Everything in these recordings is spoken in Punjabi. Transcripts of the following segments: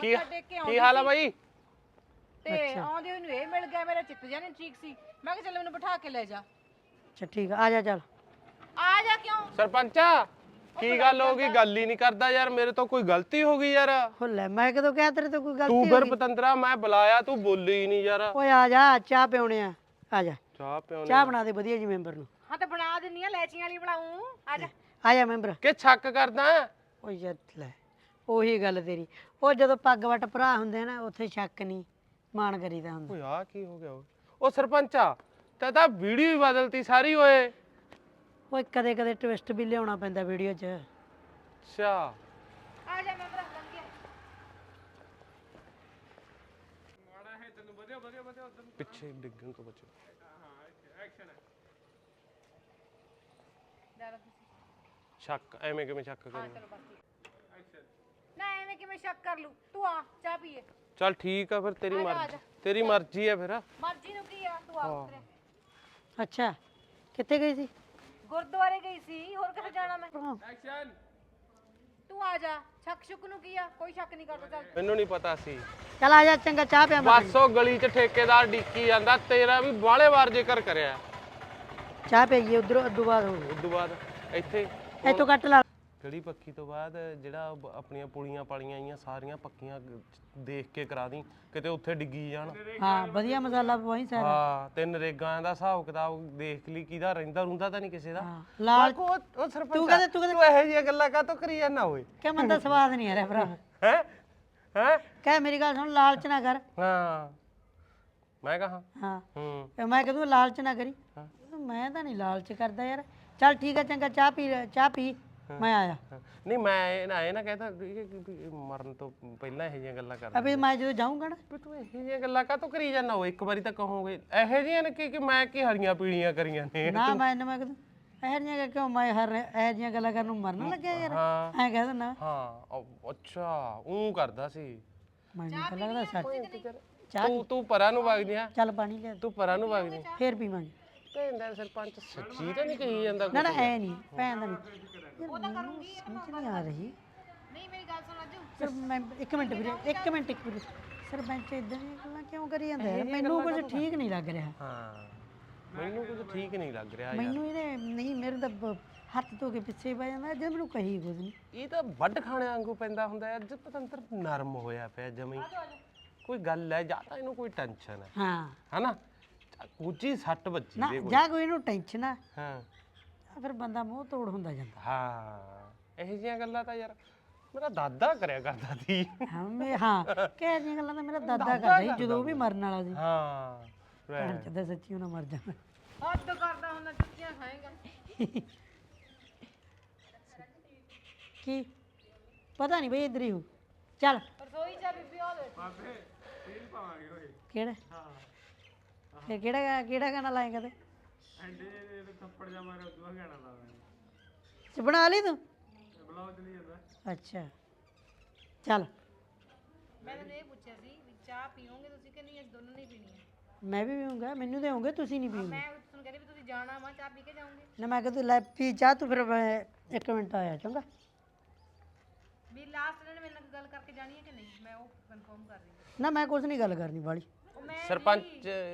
ਕੀ ਮੱਥਾ ਟੇਕ ਕੇ ਹਾਲ ਆ ਸੀ। ਬਾਈ? ਤੇ ਆਉਂਦੇ ਨੂੰ ਇਹ ਮਿਲ ਗਿਆ ਮੇਰਾ ਚਿੱਤ ਜਾਨੇ ਠੀਕ ਸੀ। ਮੈਂ ਕਿਹਾ ਚੱਲ ਮੈਨੂੰ ਬਿਠਾ ਕੇ ਲੈ ਜਾ। ਅੱਛਾ ਠੀਕ ਆ ਆ ਜਾ ਚੱਲ। ਆ ਜਾ ਕਿਉਂ? ਸਰਪੰਚਾ ਕੀ ਗੱਲ ਹੋ ਗਈ? ਗੱਲ ਹੀ ਨਹੀਂ ਕਰਦਾ ਯਾਰ ਮੇਰੇ ਤੋਂ ਕੋਈ ਗਲਤੀ ਹੋ ਗਈ ਯਾਰ। ਹੋ ਲੈ ਮੈਂ ਕਦੋਂ ਕਿਹਾ ਤੇਰੇ ਤੋਂ ਕੋਈ ਤੂੰ ਗਲਤੀ ਫਿਰ ਪਤੰਦਰਾ ਮੈਂ ਬੁਲਾਇਆ ਤੂੰ ਬੋਲੀ ਹੀ ਨਹੀਂ ਯਾਰ। ਓਏ ਆ ਜਾ ਚਾਹ ਪਿਉਣੇ ਆ। ਆ ਜਾ। ਚਾਹ ਪਿਉਣੀ ਚਾਹ ਬਣਾ ਦੇ ਵਧੀਆ ਜੀ ਮੈਂਬਰ ਨੂੰ। ਹਾਂ ਤੇ ਬਣਾ ਦਿੰਨੀ ਆ ਲੈਚੀਆਂ ਵਾਲੀ ਬਣਾਉਂ। ਆ ਜਾ। ਆ ਜਾ ਮੈਂਬਰ। ਕਿ ਛੱਕ ਕਰਦਾ? ਓਏ ਯਾਰ ਲੈ। ਉਹੀ ਗੱਲ ਤੇਰੀ। ਉਹ ਜਦੋਂ ਪੱਗ ਵਟ ਭਰਾ ਹੁੰਦੇ ਨਾ ਉੱਥੇ ਸ਼ੱਕ ਨਹੀਂ ਮਾਣ ਕਰੀਦਾ ਹੁੰਦਾ। ਓਏ ਆ ਕੀ ਹੋ ਗਿਆ ਓਏ? ਉਹ ਸਰਪੰਚਾ ਤੇ ਤਾਂ ਵੀਡੀਓ ਹੀ ਬਦਲਤੀ ਸਾਰੀ ਓਏ। ਓਏ ਕਦੇ ਕਦੇ ਟਵਿਸਟ ਵੀ ਲਿਆਉਣਾ ਪੈਂਦਾ ਵੀਡੀਓ 'ਚ। ਅੱਛਾ। ਆ ਜਾ ਮੈਂ ਬਣਾ ਲੰਗੇ ਪਿੱਛੇ ਡਿੱਗਣ ਤੋਂ ਬਚੋ। ਸ਼ੱਕ ਐਵੇਂ ਕਿਵੇਂ ਸ਼ੱਕ ਕਰਨਾ? ਨਾ ਐਵੇਂ ਕਿਵੇਂ ਸ਼ੱਕ ਕਰ ਲੂ ਤੂੰ ਆ ਚਾਹ ਪੀਏ। ਚੱਲ ਠੀਕ ਆ ਫਿਰ ਤੇਰੀ ਆ ਜਾ, ਆ ਮਰਜ਼ੀ। ਤੇਰੀ ਮਰਜ਼ੀ ਆ ਫਿਰ। ਮਰਜ਼ੀ ਨੂੰ ਕੀ ਆ? ਤੂੰ ਆ ਉਤਰੇ। ਅੱਛਾ ਕਿੱਥੇ ਗਈ ਸੀ? ਗੁਰਦੁਆਰੇ ਗਈ ਸੀ ਹੋਰ ਕਿੱਥੇ ਜਾਣਾ ਮੈਂ। ਤੂੰ ਆ ਜਾ ਸ਼ੱਕ ਸ਼ੁਕ ਨੂੰ ਕੀ ਆ? ਕੋਈ ਸ਼ੱਕ ਨਹੀਂ ਕਰਦਾ ਚੱਲ। ਮੈਨੂੰ ਨਹੀਂ ਪਤਾ ਸੀ। ਚੱਲ ਆ ਜਾ ਚੰਗਾ ਚਾਹ ਪਿਆ ਮੈਂ। ਬਸ ਉਹ ਗਲੀ 'ਚ ਠੇਕੇਦਾਰ ਡਿੱਕੀ ਜਾਂਦਾ ਤੇਰਾ ਵੀ ਬਾਲੇ ਵਾਰ ਜ਼ਿਕਰ ਕਰਿਆ। ਚਾਹ ਪਈਏ ਉਧਰ ਉਦੋਂ ਬਾਅਦ ਹੋ ਉਸ ਤੋਂ ਬਾਅਦ ਇੱਥੇ ਇੱਥੋਂ ਕੱਟ ਲਾ। ਗਲੀ ਪੱਕੀ ਤੋਂ ਬਾਅਦ ਜਿਹੜਾ ਬ- ਆਪਣੀਆਂ ਪੁਲੀਆਂ ਪਾਲੀਆਂ ਆਈਆਂ ਸਾਰੀਆਂ ਪੱਕੀਆਂ ਗ- ਦੇਖ ਕੇ ਕਰਾ ਦੀ ਕਿਤੇ ਉੱਥੇ ਡਿੱਗੀ ਜਾਣ। ਹਾਂ ਵਧੀਆ ਮਸਾਲਾ ਪਵਾਈ ਸਾਰਾ। ਹਾਂ ਤੇ ਨਰੇਗਾ ਦਾ ਹਿਸਾਬ ਕਿਤਾਬ ਦੇਖ ਲਈ ਕਿਹਦਾ ਰਹਿੰਦਾ ਰੁੰਦਾ ਤਾਂ ਨਹੀਂ ਕਿਸੇ ਦਾ। ਹਾਂ ਲਾਲ ਉਹ ਉਹ ਸਰਪੰਚ ਤੂੰ ਕਹਿੰਦਾ- ਤੂੰ ਤੂੰ ਇਹੋ ਜਿਹੀਆਂ ਗੱਲਾਂ ਕਾਹਤੋਂ ਕਰੀ ਜਾਂਦਾ ਓਏ? ਕਿ ਮਨ ਸਵਾਦ ਨਹੀਂ ਆ ਰਿਹਾ ਭਰਾ। ਹੈ? ਹੈ? ਕਹਿ ਮੇਰੀ ਗੱਲ ਸੁਣ ਲਾਲਚ ਨਾ ਕਰ। ਹਾਂ। ਮੈਂ ਕਹਾ? ਹਾਂ। ਹੂੰ। ਤੇ ਮੈਂ ਕਹਦੂ ਲਾਲਚ ਨਾ ਕਰੀ। ਮੈਂ ਤਾਂ ਨਹੀਂ ਲਾਲਚ ਕਰਦਾ ਯਾਰ। ਚੱਲ ਠੀਕ ਆ ਚੰਗਾ ਚਾਹ ਪੀ ਲੈ- ਚਾਹ ਪੀ। ਮੈਂ ਆਇਆ। ਹਾਂ। ਨਹੀਂ ਮੈਂ ਇਹ ਨਾ ਇਹ ਨਾ ਕਹਿੰਦਾ ਵੀ ਇਹ- ਵੀ ਇਹ ਮਰਨ ਤੋਂ ਪਹਿਲਾਂ ਇਹੋ ਜਿਹੀਆਂ ਗੱਲਾਂ ਕਰਦਾ ਅਬੇ ਮੈਂ ਜਦੋਂ ਜਾਊਂਗਾ ਨਾ। ਵੀ ਤੂੰ ਇਹੋ ਜਿਹੀਆਂ ਗੱਲਾਂ ਕਾਹਤੋਂ ਕਰੀ ਜਾਂਦਾ? ਓਏ ਇੱਕ ਵਾਰੀ ਤਾਂ ਕਹੋਗੇ ਇਹੋ ਜਿਹੀਆਂ ਨੇ ਕਿ ਕਿ ਮੈਂ ਕੀ ਹਰੀਆਂ ਪੀੜੀਆਂ ਕਰੀਆਂ ਨੇ? ਨਾ ਮੈਂ ਇਹਨੂੰ ਮੈਂ ਇਹ ਜੀਆਂ ਕਿਉਂ ਮੈਂ ਹਰ ਇਹ ਜੀਆਂ ਗੱਲਾਂ ਕਰਨ ਨੂੰ ਮਰਨ ਲੱਗਿਆ ਯਾਰ। ਹਾਂ। ਐ ਕਹਿ ਦਿੰਦਾ। ਹਾਂ ਉਹ- ਅੱਛਾ ਉਹ ਕਰਦਾ ਸੀ। ਮੈਨੂੰ ਤਾਂ ਲੱਗਦਾ ਸੱਚ। ਤੂੰ ਤੂੰ ਪਰਾਂ ਨੂੰ ਵਗ ਜਾ ਚੱਲ ਪਾਣੀ ਲਿਆ ਤੂੰ ਪਰਾਂ ਨੂੰ ਵਗ ਜਾ ਫੇਰ ਪੀਵਾਂਗੇ। ਕਹਿੰਦਾ ਸਰਪੰਚ। ਸੱਚੀ ਤਾਂ ਨਹੀਂ ਕਹੀ ਜਾਂਦਾ ਨਾ ਨਾ ਐ ਨਹੀਂ ਭੈਣ ਦਾ ਨਹੀਂ। ਉਹ ਤਾਂ ਕਰੂੰਗੀ ਸਮਝ ਨਹੀਂ ਆ ਰਹੀ। ਨਹੀਂ ਮੇਰੀ ਗੱਲ ਸੁਣ ਅੱਜੂ ਸਰ ਮੈਂ ਇੱਕ ਮਿੰਟ ਵੀਰੇ ਇੱਕ ਮਿੰਟ ਇੱਕ ਮਿੰਟ। ਸਰਪੰਚ ਇਦਾਂ ਦੀਆਂ ਗੱਲਾਂ ਕਿਉਂ ਕਰੀ ਜਾਂਦਾ ਯਾਰ ਮੈਨੂੰ ਕੁਝ ਠੀਕ ਨਹੀਂ ਲੱਗ ਰਿਹਾ। ਹਾਂ ਮੈਨੂੰ ਕੁਝ ਠੀਕ ਨਹੀਂ ਲੱਗ ਰਿਹਾ ਯਾਰ। ਮੈਨੂੰ ਇਹਨੇ ਨਹੀਂ ਮੇਰੇ ਤਾਂ ਬ- ਹੱਥ ਧੋ ਕੇ ਪਿੱਛੇ ਪੈ ਜਾਂਦਾ ਜਦ ਮੈਨੂੰ ਕਹੀ ਕੁਝ ਨਹੀਂ। ਇਹ ਤਾਂ ਵੱਡ ਖਾਣੇ ਵਾਂਗੂ ਪੈਂਦਾ ਹੁੰਦਾ ਹੈ ਅੱਜ ਪਤੰਤਰ ਨਰਮ ਹੋਇਆ ਪਿਆ ਜਮੀ। ਕੋਈ ਗੱਲ ਹੈ ਜਾਂ ਤਾਂ ਇਹਨੂੰ ਕੋਈ ਟੈਨਸ਼ਨ ਹੈ। ਹਾਂ। ਹਨਾ? ਉੱਚੀ ਸੱਟ ਵੱਜੀ ਨਾ ਦੇ ਜਾਂ ਕੋਈ ਇਹਨੂੰ ਟੈਨਸ਼ਨ ਆ ਹਾਂ। ਫਿਰ ਬੰਦਾ ਮੂੰਹ ਤੋੜ ਹੁੰਦਾ ਜਾਂਦਾ। ਹਾਂ ਇਹੋ ਜਿਹੀਆਂ ਗੱਲਾਂ ਤਾਂ ਯਾਰ ਮੇਰਾ ਦਾਦਾ ਕਰਿਆ ਕਰਦਾ ਸੀ। ਹਾਂ ਮੈਂ ਹਾਂ ਕਹਿ ਜੀਆਂ ਗੱਲਾਂ ਤਾਂ ਮੇਰਾ ਦਾਦਾ ਕਰਦਾ ਸੀ ਜਦੋਂ ਉਹ ਵੀ ਮਰਨ ਵਾਲਾ ਸੀ। ਹਾਂ ਲੈ। ਭੈਣ ਚਦਾ ਸੱਚੀ ਉਹਨਾਂ ਮਰ ਜਾਣਾ ਹੱਦ ਕਰਦਾ ਹੁੰਦਾ ਜੁੱਤੀਆਂ ਖਾਏਗਾ। ਕੀ? ਪਤਾ ਨਹੀਂ ਬਈ ਇਧਰ ਹੀ ਹੋ। ਚੱਲ। ਰਸੋਈ ਚ ਆ ਬੀਬੀ ਆ ਲੈ ਕਿਹੜਾ? ਫਿਰ ਕਿਹੜਾ ਕਿਹੜਾ ਗਾਣਾ ਲਾਏਗਾ ਤੇ? ਚ ਬਣਾ ਲਈ ਤੂੰ? ਅੱਛਾ। ਚੱਲ। ਮੈਂ ਤੈਨੂੰ ਇਹ ਪੁੱਛਿਆ ਸੀ ਵੀ ਚਾਹ ਪੀਓਗੇ ਤੁਸੀਂ ਕਿ ਨਹੀਂ? ਅੱਜ ਦੋਨੋਂ ਨਹੀਂ ਪੀਣੀ ਹੈ। ਮੈਂ ਵੀ ਪੀਊਂਗਾ ਮੈਨੂੰ ਦੇਵੋਗੇ ਤੁਸੀਂ ਨਹੀਂ ਪੀਓਗੇ। ਮੈਂ ਤੁਹਾਨੂੰ ਕਹਿੰਦੀ ਵੀ ਤੁਸੀਂ ਜਾਣਾ ਵਾ ਚਾਹ ਪੀ ਕੇ ਜਾਓਗੇ। ਨਾ ਮੈਂ ਕਿਹਾ ਤੂੰ ਲੈ ਪੀ ਚਾਹ ਤੂੰ ਫਿਰ ਮੈਂ ਇੱਕ ਮਿੰਟ ਆਇਆ ਚੰਗਾ। ਵੀ ਲਾਸਟ ਨੇ ਮੇਰੇ ਨਾਲ ਗੱਲ ਕਰਕੇ ਜਾਣੀ ਹੈ ਕਿ ਨਹੀਂ? ਮੈਂ ਉਹ ਕਨਫਰਮ ਕਰ ਰਹੀ ਹਾਂ। ਨਾ ਮੈਂ ਕੁਝ ਨਹੀਂ ਗੱਲ ਕਰਨੀ ਵਾਲੀ ਸਰਪੰਚ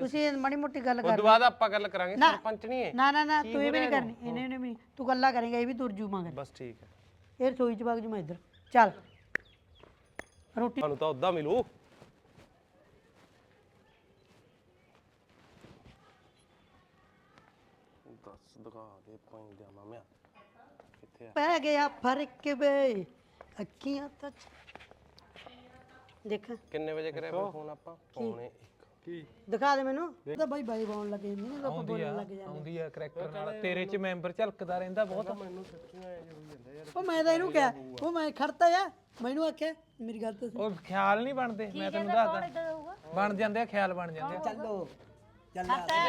ਤੁਸੀਂ ਇਹ ਮਾੜੀ ਮੋਟੀ ਗੱਲ ਉਸ ਕਰ ਤੋਂ ਬਾਅਦ ਆਪਾਂ ਗੱਲ ਕਰਾਂਗੇ ਨਾ। ਸਰਪੰਚ ਨਹੀਂ ਹੈ ਨਾ ਨਾ ਨਾ ਤੂੰ ਇਹ ਵੀ ਨਹੀਂ ਕਰਨੀ ਇਹਨੇ ਨੇ ਵੀ ਨਹੀਂ। ਤੂੰ ਗੱਲਾਂ ਕਰੇਗਾ ਇਹ ਵੀ ਤੁਰ ਜੂ ਮਗਰ। ਬਸ ਠੀਕ ਹੈ। ਇਹ ਰਸੋਈ ਚ ਵਗ ਜੂ ਮੈਂ ਇੱਧਰ। ਚੱਲ। ਰੋਟੀ ਤੁਹਾਨੂੰ ਤਾਂ ਉਦਾਂ ਮਿਲੂ। ਦੱਸ ਦਿਖਾ ਦੇ ਪਾਈ ਜਾ ਮਾਮਿਆ ਕਿੱਥੇ ਆ? ਪੈ ਗਿਆ ਫ਼ਰਕ ਵੇ ਅੱਖੀਆਂ ਤਾਂ ਚ- ਦੇਖ। ਕਿੰਨੇ ਵਜੇ ਕਰਿਆ ਫਿਰ ਫੋਨ ਆਪਾਂ? ਪੌਣੇ 1 ਦਿਖਾ ਦੇ ਮੈਨੂੰ। ਇਹ ਤਾਂ ਬਾਈ ਬਾਈ ਬਾਉਣ ਲੱਗੇ ਜਾਂਦੀ ਨੇ ਲੋਕ ਬੋਲਣ ਲੱਗ ਜਾਂਦੇ। ਆਉਂਦੀ ਆ ਕਰੈਕਟਰ ਨਾਲ। ਤੇਰੇ ਚ ਮੈਂਬਰ ਝਲਕਦਾ ਰਹਿੰਦਾ ਬਹੁਤ। ਮੈਨੂੰ ਸੱਚੀ ਐ ਹੋਈ ਜਾਂਦਾ ਯਾਰ। ਉਹ ਮੈਂ ਤਾਂ ਇਹਨੂੰ ਕਿਹਾ ਉਹ ਮੈਂ ਖੜਤਾ ਆ ਮੈਨੂੰ ਆਖਿਆ ਮੇਰੀ ਗੱਲ ਤਾਂ ਸੁਣ। ਉਹ ਖਿਆਲ ਨਹੀਂ ਬਣਦੇ ਮੈਂ ਤੈਨੂੰ ਦੱਸਦਾ। ਬਣ ਜਾਂਦੇ ਆ ਖਿਆਲ ਬਣ ਜਾਂਦੇ ਆ।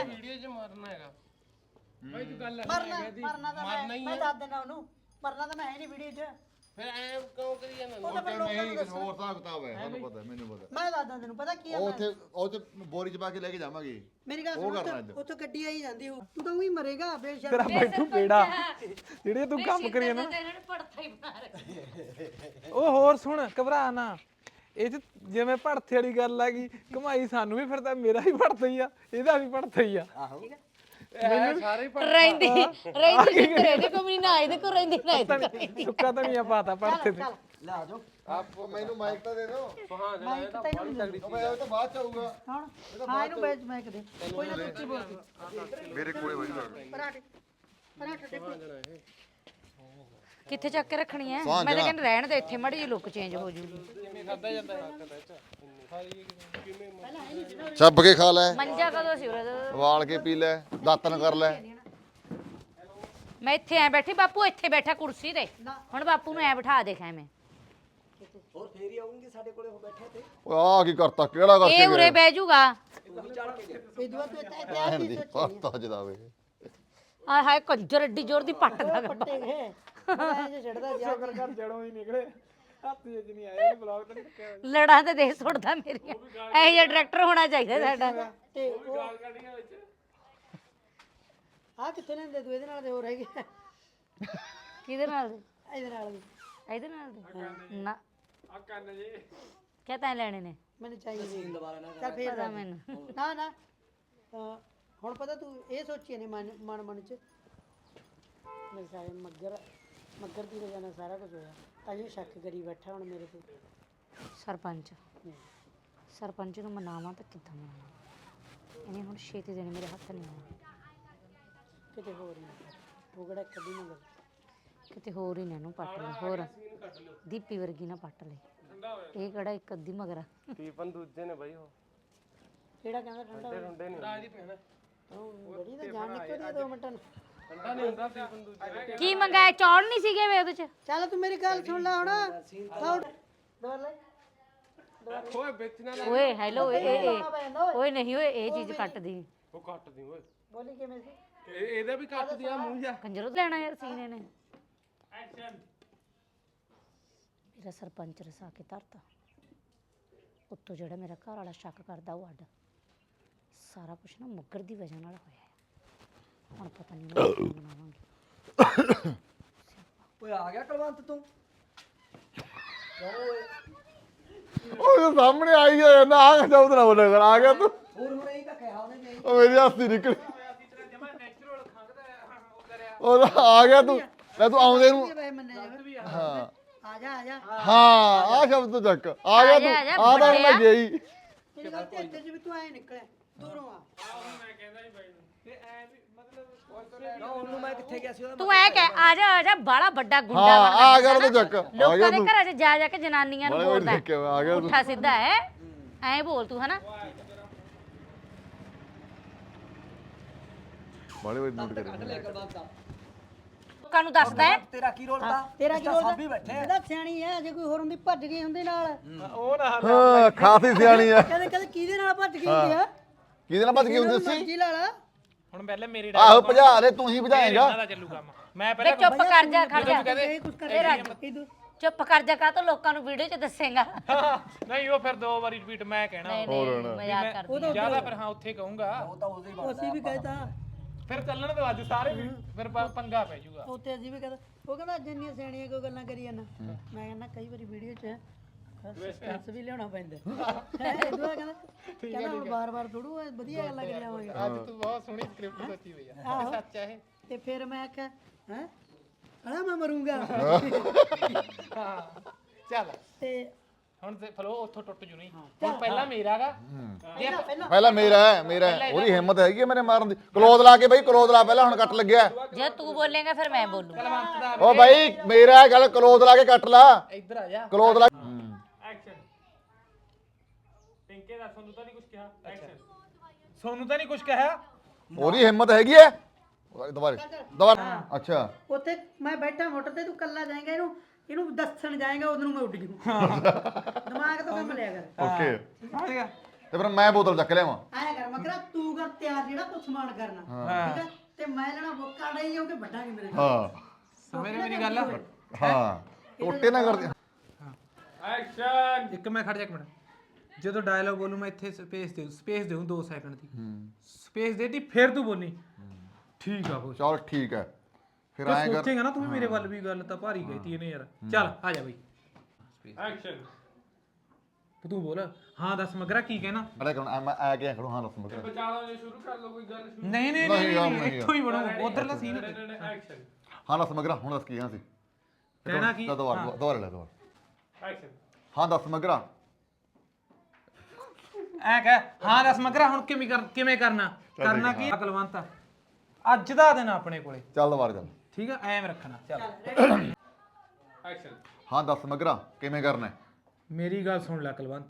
ਵੀਡੀਓ 'ਚ ਮਾਰਨਾ ਹੈਗਾ। ਮਰਨਾ ਮਰਨਾ ਤਾਂ ਮੈਂ ਮੈਂ ਦੱਸ ਦੇਣਾ ਉਹਨੂੰ। ਮਰਨਾ ਤਾਂ ਮੈਂ ਹੈ ਨਹੀਂ ਵੀਡੀਓ 'ਚ। ਫਿਰ ਐ ਕਿਉਂ ਕਰੀ ਜਾਂਦਾ ਉਹ ਤਾਂ ਫਿਰ ਲੋਕਾਂ ਨੂੰ ਦੱਸਣਾ। ਹੋਰ ਹਿਸਾਬ ਕਿਤਾਬ ਹੈ ਤੁਹਾਨੂੰ ਪਤਾ ਮੈਨੂੰ ਪਤਾ ਮੈਂ ਦੱਸਦਾ ਤੈਨੂੰ ਪਤਾ ਕੀ ਆ ਉਹ ਉੱਥੇ ਉਹ ਤੇ ਬੋਰੀ ਚ ਪਾ ਕੇ ਲੈ ਕੇ ਜਾਵਾਂਗੇ। ਮੇਰੀ ਗੱਲ ਉਹ ਸੁਣ ਉੱਥੇ- ਉੱਥੋਂ ਗੱਡੀ ਆਈ ਜਾਂਦੀ ਹੋ ਤੂੰ ਤਾਂ ਉਹੀ ਮਰੇਗਾ ਬੇਸ਼ੱਕ। ਤੇਰਾ ਬੈਠੂ ਪੇੜਾ ਜਿਹੜੇ ਤੂੰ ਕੰਮ ਕਰੀ ਨਾ। ਇਹਨਾਂ ਨੇ ਪੜਤਾ ਹੀ ਬਣਾ ਰੱਖਿਆ। ਉਹ ਹੋਰ ਸੁਣ ਘਬਰਾ ਨਾ। ਇਹ ਚ ਜਿਵੇਂ ਭੜਥੇ ਵਾਲੀ ਗੱਲ ਆ ਗਈ ਕਮਾਈ ਸਾਨੂੰ ਵੀ ਫਿਰ ਤਾਂ ਮੇਰਾ ਹੀ ਭੜਥਾ ਹੀ ਆ ਇਹਦਾ ਵੀ ਭੜਥਾ ਹੀ ਆ। ਰਹਿੰਦੀ ਰਹਿੰਦੀ ਜਿੱਤ ਰਹਿੰਦੀ ਕੋਈ ਨਾ ਇਹਦੇ ਕੋ ਰਹਿੰਦੀ ਨਾ ਇਹਦੇ ਕੋਲ ਰਹਿੰਦੀ। ਸੁੱਕਾ ਧਨੀਆ ਪਾਤਾ ਭੜਥੇ ਤੇ। ਆਪ ਮੈਨੂੰ ਮਾਈਕ ਤਾਂ ਦੇ ਦਿਓ। ਮਾਈਕ ਤੈਨੂੰ ਦੇ ਦਿਓ। ਉਹ ਮੈਂ ਉਹ ਤਾਂ ਬਾਅਦ ਚ ਆਊਗਾ। ਹੁਣ ਹਾਂ ਇਹਨੂੰ ਵੇਚ ਮਾਈਕ ਦੇ ਕੋਈ ਨਾ ਤੂੰ ਉੱਚੀ ਬੋਲ ਕੇ। ਮੇਰੇ ਕੋਲੇ ਵਈ ਪਰਾਠੇ ਪਰਾਠੇ ਟਿੱਪੀ ਕਿੱਥੇ ਚੱਕ ਕੇ ਰੱਖਣੀ ਐ? ਮੈਂ ਤਾਂ ਕਹਿੰਦਾ ਰਹਿਣ ਦੇ ਇੱਥੇ ਮੜੀ ਜੀ ਲੁੱਕ ਚੇਂਜ ਹੋ ਜੂਗੀ। ਛੱਪ ਕੇ ਖਾ ਲੈ। ਮੰਜਾ ਕਦੋਂ ਸੀ ਉਰੇ? ਵਾਲ ਕੇ ਪੀ ਲੈ ਦਾਤਨ ਕਰ ਲੈ। ਮੈਂ ਇੱਥੇ ਐ ਬੈਠੀ ਬਾਪੂ ਇੱਥੇ ਬੈਠਾ ਕੁਰਸੀ ਤੇ। ਹੁਣ ਬਾਪੂ ਨੂੰ ਐ ਬਿਠਾ ਦੇ ਖੈ ਮੈਂ ਓਏ ਆ ਕੀ ਕਰਤਾ ਕਿਹੜਾ ਕਰਕੇ ਇਹ ਉਰੇ ਬਹਿ ਜੂਗਾ। ਇਹ ਦੁਆ ਤੂੰ ਇੱਥੇ ਇੱਥੇ ਆ ਦੀ ਪਰਤਾ ਜਦਾਵੇ ਆ ਹਾਏ ਕੰਜਰ ਐਡੀ ਜ਼ੋਰ ਦੀ ਪੱਟ ਦਾ ਗਾ। ਛੱਡਦਾ ਜਾ ਸ਼ੁਕਰ ਕਰ ਜੜੋਂ ਹੀ ਨਿਕਲੇ। ਹੱਥ ਚ ਨਹੀਂ ਆਇਆ ਇਹ ਬਲੌਗ ਤਾਂ ਨਹੀਂ ਟੱਕਿਆ ਲੜਾਂ ਤੇ ਦੇਖ ਸੁੱਟਦਾ ਮੇਰੀਆਂ। ਇਹ ਜਿਹਾ ਡਾਇਰੈਕਟਰ ਹੋਣਾ ਚਾਹੀਦਾ ਸਾਡਾ। ਤੇ ਉਹ ਆ ਕਿੱਥੇ ਲੈਂਦੇ ਤੂੰ? ਇਹਦੇ ਨਾਲ ਦੇ ਹੋ ਰਹਿ ਗਿਆ ਕਿਹਦੇ ਨਾਲ? ਦੇ? ਇਹਦੇ ਨਾਲ ਵੀ। ਇਹਦੇ ਨਾਲ ਦੇ? ਨਾ। ਆ ਕੰਨ ਜੇ। ਕਿਆ ਤੈਂ ਲੈਣੇ ਨੇ? ਮੈਨੂੰ ਚਾਹੀਦੀ ਚੱਲ ਫੇਰ ਪਤਾ ਦੱਸ। ਮੈਨੂੰ। ਨਾ ਨਾ। ਅਹ ਹੁਣ ਪਤਾ ਤੂੰ ਇਹ ਸੋਚੀ ਨੇ ਮਨ ਮਨ ਮਨ ਚ। ਮੇਰੇ ਸਾਰੇ ਮੱਗਰ। ਮੱਗਰ ਦੀ ਵਜ੍ਹਾ ਨਾਲ ਸਾਰਾ ਕੁਝ ਹੋਇਆ। ਤਾਂ ਇਹ ਸ਼ੱਕ ਕਰੀ ਬੈਠਾ ਹੁਣ ਮੇਰੇ ਤੇ। ਸਰਪੰਚ। ਸਰਪੰਚ ਨੂੰ ਮਨਾਵਾਂ ਤਾਂ ਕਿੱਦਾਂ ਮਨਾਵਾਂ? ਇਹਨੇ ਹੁਣ ਛੇਤੀ ਦਿਨ ਮੇਰੇ ਹੱਥ ਨਹੀਂ ਆਉਣਾ। ਕਿਤੇ ਹੋਰ ਨਹੀਂ ਉਹ ਕਿਹੜਾ ਕਦੀ ਨਾ ਗੱਲ ਕਿਤੇ ਹੋਰ ਹੀ ਨਾ ਇਹਨੂੰ ਪੱਟ ਲੈ ਹੋਰ। ਦੀਪੀ ਵਰਗੀ ਨਾ ਪੱਟ ਲੈ। ਇਹ ਕਿਹੜਾ ਇੱਕ ਅੱਧੀ ਮਗਰਾ ਟੀਪਨ ਦੂਜੇ ਨੇ ਬਾਈ ਉਹ। ਕਿਹੜਾ ਕਹਿੰਦਾ ਠੰਡਾ? ਹੁੰਦੇ ਨਹੀਂ ਉਹ ਬੜੀ ਤਾਂ ਜਾਨ ਨਿਕਲਦੀ ਆ ਦੋ ਮਿੰਟਾਂ ਨੂੰ। ਕੀ ਮੰਗਾਇਆ? ਚੌਲ ਨਹੀਂ ਸੀਗੇ ਵੇ ਉਹਦੇ ਚ? ਚੱਲ ਤੂੰ ਮੇਰੀ ਗੱਲ ਸੁਣ ਲੈ ਹੁਣ। ਲੈ। ਓਏ ਵਿੱਚ ਨਾ ਓਏ ਹੈਲੋ ਏ ਏ ਓਏ। ਓਏ ਨਹੀਂ ਓਏ ਇਹ ਚੀਜ਼ ਕੱਟਦੀ। ਉਹ ਕੱਟ ਦੀ ਓਏ। ਬੋਲੀ ਕਿਵੇਂ ਸੀ? ਇਹ- ਇਹਦਾ ਵੀ ਕੱਟ ਦਿਆ ਮੂੰਹ ਜਾ ਕੰਜਰੋ ਲੈਣਾ ਯਾਰ ਸੀਨੇ ਨੇ ਮੇਰਾ ਸਰਪੰਚ ਰਸਾ ਕੇ ਧਰਤਾ। ਉੱਤੋਂ ਜਿਹੜਾ ਮੇਰਾ ਘਰ ਵਾਲਾ ਸ਼ੱਕ ਕਰਦਾ ਉਹ ਅੱਡ। ਸਾਰਾ ਕੁਝ ਨਾ ਮੱਗਰ ਦੀ ਵਜ੍ਹਾ ਨਾਲ ਹੋਇਆ। ਹੈ ਹੁਣ ਪਤਾ ਨਹੀਂ ਮੈਂ ਓਏ ਆ ਗਿਆ ਕੁਲਵੰਤ ਤੂੰ? ਉਹ ਸਾਹਮਣੇ ਆਈ ਹੈ ਨਾ ਆ ਬੋਲਿਆ ਕਰ ਆ ਗਿਆ ਤੂੰ। ਹੋਰ ਹੁਣ ਇਹ ਤਾਂ ਕਿਹਾ ਉਹਨੇ ਵੀ ਉਹ ਮੇਰੀ ਹੱਸੀ ਨਿਕਲੀ। ਉਹ ਤਾਂ ਆ ਗਿਆ ਤੂੰ। ਲੈ ਤੂੰ ਆਉਂਦੇ ਨੂੰ ਬਈ ਮੰਨੇ ਹਾਂ। ਆ ਜਾ ਆ ਜਾ। ਹਾਂ ਆ ਸ਼ਬਦ ਤੋਂ ਚੱਕ। ਆ ਗਿਆ ਤੂੰ। ਆ ਤਾਂ ਮੈਂ। ਗਿਆ ਹੀ ਮੇਰੀ ਗੱਲ ਤੇ ਇੱਥੇ ਵੀ ਤੂੰ ਐ ਨਿਕਲਿਆ। ਦੂਰੋਂ ਆ। ਨਾ। ਉਹਨੂੰ ਮੈਂ ਕਿੱਥੇ ਗਿਆ ਸੀ ਉਹਦਾ ਤੂੰ ਐ ਕਹਿ ਆ ਜਾ ਆ ਜਾ ਬਾਲਾ ਵੱਡਾ ਗੁੰਡਾ ਹਾਂ ਬਣ ਆ ਗਿਆ ਤੂੰ ਚੱਕ ਆ ਗਿਆ ਲੋਕਾਂ ਦੇ ਤੂੰ ਘਰਾਂ 'ਚ ਜਾ ਜਾ ਕੇ ਜਨਾਨੀਆਂ ਨੂੰ ਬੋਲਦਾ ਦੇਖ ਕੇ ਆ ਗਿਆ ਤੂੰ ਪੁੱਠਾ ਸਿੱਧਾ ਹੈ? ਐਂ ਬੋਲ ਤੂੰ ਹਨਾ? ਬੜੇ ਬੜੇ ਨੋਟ ਕਰੇ ਲੋਕਾਂ ਨੂੰ ਦੱਸਦਾ ਹੈ। ਤੇਰਾ ਕੀ ਰੋਲ ਤਾ ਤੇਰਾ ਕੀ ਰੋਲ ਸਭ ਹੀ ਬੈਠੇ ਆ। ਇਹਦਾ ਸਿਆਣੀ ਐ ਜੇ ਕੋਈ ਹੋਰ ਹੁੰਦੀ ਭੱਜ ਗਈ ਹੁੰਦੀ ਨਾਲ। ਉਹ ਨਾ ਹਾਂ ਖਾਸੀ ਸਿਆਣੀ ਆ ਕਦੇ ਕਦੇ ਕਿਹਦੇ ਨਾਲ ਭੱਜ ਗਈ ਹੁੰਦੀ ਆ? ਕਿਹਦੇ ਨਾਲ ਭੱਜ ਗਈ ਹੁੰਦੀ ਸੀ? ਮਰਜ਼ੀ ਲਾ ਲਾ। ਹੁਣ ਪਹਿਲੇ ਮੇਰੀ ਆਹੋ ਭਜਾ ਲੈ ਤੂੰ ਹੀ ਭਜਾਏਗਾ। ਇਹਨਾਂ ਦਾ ਚੱਲੂ ਕੰਮ ਮੈਂ ਵੇ ਪਹਿਲਾਂ ਚੁੱਪ ਕਰ ਜਾ ਖੜ ਜਾ। ਇਹ ਕੁਝ ਕਰ ਦੂ ਚੁੱਪ ਕਰ ਜਾ ਕਾ ਲੋਕਾਂ ਨੂੰ ਵੀਡੀਓ 'ਚ ਦੱਸੇਗਾ? ਨਹੀਂ ਉਹ ਫਿਰ ਦੋ ਵਾਰੀ ਰਿਪੀਟ ਮੈਂ ਕਹਿਣਾ। ਨਹੀਂ ਨਹੀਂ ਮਜ਼ਾਕ ਕਰਦੀ ਜ਼ਿਆਦਾ ਫਿਰ ਹਾਂ ਉੱਥੇ ਕਹੂੰਗਾ। ਹੀ ਅਸੀਂ ਵੀ ਕਹਿਤਾ। ਫਿਰ ਚੱਲਣ ਦੇ ਅੱਜ ਸਾਰੇ ਵੀ ਫਿਰ ਪ- ਪੰਗਾ ਪੈ ਜਾਊਗਾ। ਉੱਤੇ ਅਸੀਂ ਵੀ ਕਹਿੰਦਾ ਉਹ ਕਹਿੰਦਾ ਜਿੰਨੀਆਂ ਸਿਆਣੀਆਂ ਕੋਈ ਗੱਲਾਂ ਕਰੀ ਜਾਂਦਾ? ਮੈਂ ਕਹਿੰਦਾ ਕਈ ਵਾਰੀ ਵੀਡੀਓ 'ਚ ਸਸਪੈਂਸ ਵੀ ਲਿਆਉਣਾ ਪੈਂਦਾ ਇਹ ਕਹਿੰਦਾ ਹੁਣ ਬਾਰ-ਬਾਰ ਥੋੜੂ ਵਧੀਆ ਗੱਲਾਂ ਕਰੀ ਜਾਵਾਂਗੇ ਅੱਜ ਤੂੰ ਬਹੁਤ ਸੋਹਣੀ ਸਕ੍ਰਿਪਟ ਸੋਚੀ ਹੋਈ ਆ। ਆਹੋ। ਸੱਚ ਹੈ ਇਹ। ਤੇ ਫਿਰ ਮੈਂ ਆਖਿਆ ਹੈ? ਅਲਾ ਮੈਂ ਮਰੂੰਗਾ? ਚੱਲ। ਤੇ ਹੁਣ ਤੇ ਫਲੋ ਉੱਥੋਂ ਟੁੱਟ ਜੂ ਨਹੀਂ ਹੁਣ ਪਹਿਲਾਂ ਮੇਰਾਗਾ ਪਹਿਲਾਂ ਪਹਿਲਾਂ ਪਹਿਲਾਂ ਮੇਰਾ ਹੈ ਮੇਰਾ ਹੈ। ਉਹਦੀ ਹਿੰਮਤ ਹੈਗੀ ਹੈ ਮੇਰੇ ਮਾਰਨ ਦੀ। ਕਲੋਜ਼ ਲਾ ਕੇ ਬਈ ਕਲੋਜ਼ ਲਾ ਪਹਿਲਾਂ ਹੁਣ ਕੱਟ ਲੱਗਿਆ। ਜੇ ਤੂੰ ਬੋਲੇਗਾ ਫਿਰ ਮੈਂ ਬੋਲੂ। ਕਲਵੰਤ ਦਾ ਓ ਬਾਈ ਮੇਰਾ ਹੈ, ਗੱਲ ਕਲੋਜ਼ ਲਾ ਕੇ ਕੱਟ ਲਾ। ਇੱਧਰ ਆ ਜਾ। ਕਲੋਜ਼ ਲਾ ਸੋਨੂੰ ਤਾਂ ਨਹੀਂ ਕੁਝ ਕਿਹਾ। ਐਕਸ਼ਨ ਸੋਨੂੰ ਤਾਂ ਨਹੀਂ ਕੁਝ ਕਿਹਾ? ਉਹਦੀ ਹਿੰਮਤ ਹੈਗੀ ਹੈ ਦੁਬਾਰੇ ਦੁਬਾਰਾ। ਅੱਛਾ। ਉੱਥੇ ਮੈਂ ਬੈਠਾ ਮੋਟਰ ਤੇ ਤੂੰ ਕੱਲਾ ਜਾਏਗਾ ਇਹਨੂੰ ਇਹਨੂੰ ਦੱਸਣ ਜਾਏਗਾ ਉਧਰ ਨੂੰ ਮੈਂ ਉੱਡ ਜੂ ਦਿਮਾਗ ਤੋਂ ਕੰਮ ਲਿਆ ਕਰ। ਓਕੇ। ਸਮਝ ਗਿਆ। ਤੇ ਫਿਰ ਮੈਂ ਬੋਤਲ ਚੱਕ ਲਿਆਵਾਂ? ਆਇਆ ਕਰ ਮਗਰਾ ਤੂੰ ਕਰ ਤਿਆਰ ਜਿਹੜਾ ਤੂੰ ਸਮਾਨ ਕਰਨਾ। ਠੀਕ ਹੈ ਤੇ ਮੈਂ ਲੈਣਾ ਬੋਕਾ ਨਹੀਂ ਜਾਉ ਕਿ ਵੱਡਾ ਨਹੀਂ ਮੇਰੇ ਨਾਲ ਹਾਂ। ਸਮਝ ਮੇਰੀ ਗੱਲ ਹਾਂ। ਟੋਟੇ ਨਾ ਕਰਦੇ ਐਕਸ਼ਨ ਇੱਕ ਮੈਂ ਖੜ ਜਾ ਇੱਕ ਮਿੰਟ। ਜਦੋਂ ਡਾਇਲੌਗ ਬੋਲੂ ਮੈਂ ਇੱਥੇ ਸਪੇਸ ਦੇ ਸਪੇਸ ਦੇਉਂ 2 ਸੈਕਿੰਡ ਦੀ। ਸਪੇਸ ਦੇਤੀ ਫਿਰ ਤੂੰ ਬੋਲੀ। ਠੀਕ ਆ ਬੋਲ। ਚਲ ਠੀਕ ਹੈ। ਫਿਰ ਤੇ ਐਂ ਕਰ ਸੋਚੇਗਾ ਨਾ ਤੂੰ ਵੀ ਮੇਰੇ ਵੱਲ ਵੀ ਗੱਲ ਤਾਂ ਭਾਰੀ ਗਈ ਤੀ ਇਹਨੇ ਯਾਰ। ਚੱਲ ਆ ਜਾ ਬਈ। ਐਕਸ਼ਨ ਤੂੰ ਬੋਲ। ਹਾਂ ਦੱਸ ਮਗਰਾ ਕੀ ਕਹਿਣਾ? ਬੜਾ ਕਹਣ ਮੈਂ ਆ ਕੇ ਖੜੂ? ਹਾਂ ਦੱਸ ਮਗਰ। ਨਹੀਂ ਨਹੀਂ ਨਹੀਂ ਨਹੀਂ ਯਾਰ, ਨਹੀਂ, ਨਹੀਂ ਇੱਥੋਂ ਹੀ ਬਣੂ। ਉਧਰਲਾ ਸੀਨ ਹਾਂ ਦੱਸ ਮਗਰਾ ਹੁਣ ਦੱਸ ਕੀ ਹਾਂ ਸੀ? ਕਹਿਣਾ ਕੀ? ਦੁਬਾਰਾ ਦੁਬਾਰਾ ਲੈ ਦੁਬਾਰਾ। ਹਾਂ ਦੱਸ ਮਗਰਾ। ਐ ਕਹਿ ਹਾਂ ਦੱਸ ਮਗਰਾ ਹੁਣ ਕਿਵੇਂ ਕਰ ਕਿਵੇਂ ਕਰਨਾ? ਕਰਨਾ ਕੀ ਕਲਵੰਤ ਅੱਜ ਦਾ ਦਿਨ ਆਪਣੇ ਕੋਲੇ। ਚੱਲ ਦੁਬਾਰਾ ਚੱਲ ਠੀਕ ਆ? ਐਵੇਂ ਰੱਖਣਾ ਚੱਲ। ਹਾਂ ਦੱਸ ਮਗਰਾ ਕਿਵੇਂ ਕਰਨਾ? ਹੈ? ਮੇਰੀ ਗੱਲ ਸੁਣ ਲੈ ਕਲਵੰਤ